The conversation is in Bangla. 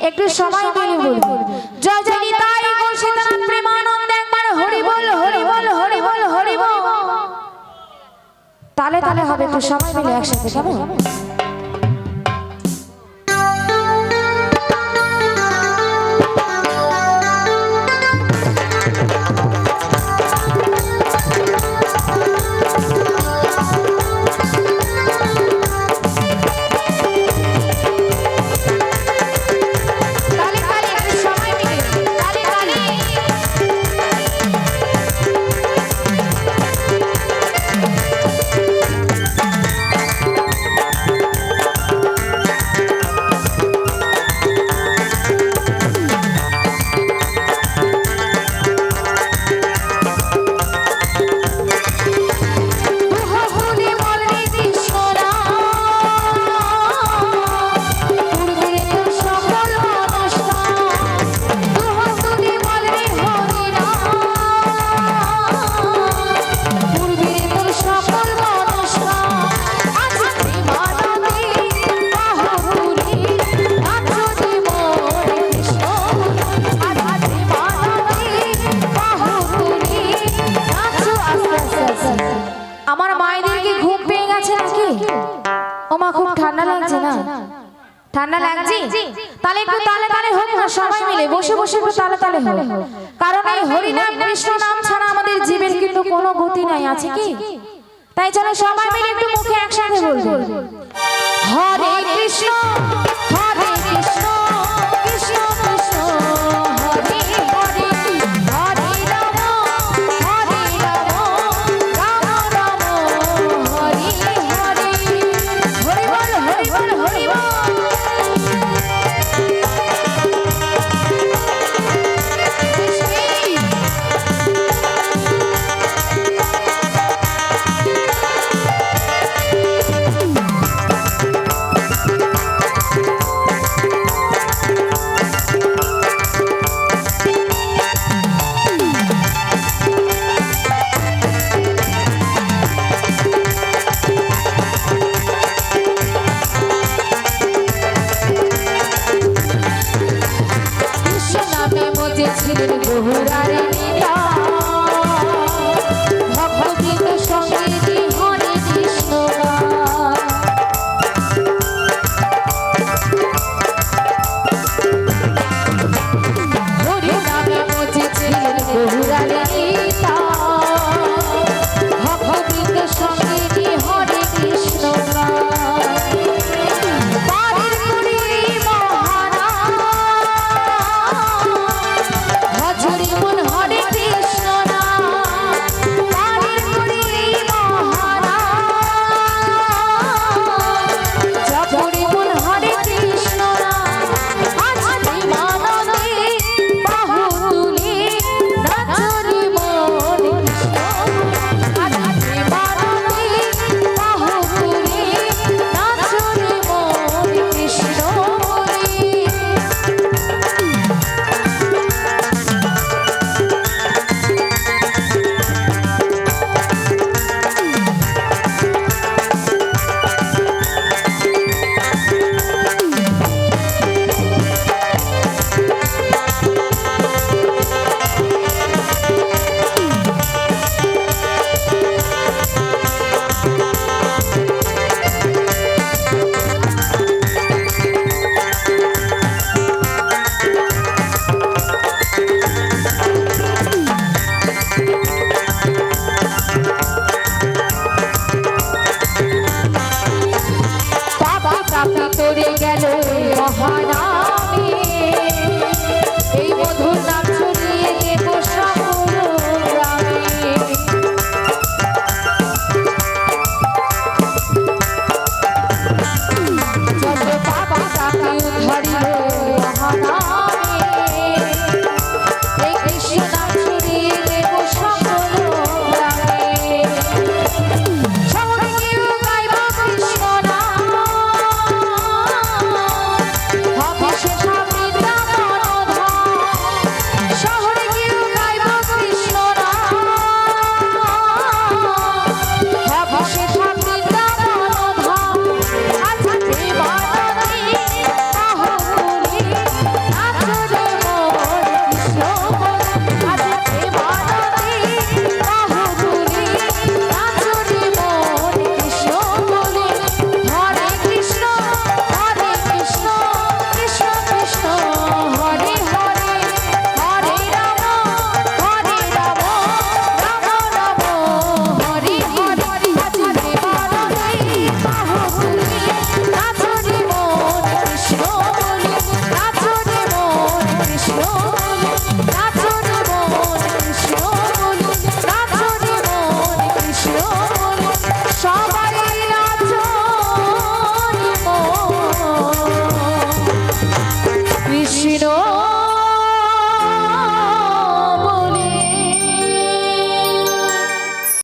একটু সময় মিলে বলব জয় জয় নিতাই গো সীতারাম প্রেমানন্দ একবার হরি বল হরি বল হরি বল হরি বল। তালে তালে হবে একটু সময় মিলে একসাথে কেমন? ওমা খুব ঠান্ডা লাগছে না? ঠান্ডা লাগছে? তাহলে একটু তালে তালে হোক না সবাই মিলে বসে বসে একটু তালে তালে হোক। কারণ এই হরি নাম কৃষ্ণ নাম ছাড়া আমাদের জীবের কিন্তু কোনো গতি নাই আছে কি? তাই চলো সবাই মিলে একটু মুখে একসাথে বলব হরে হরে কৃষ্ণ।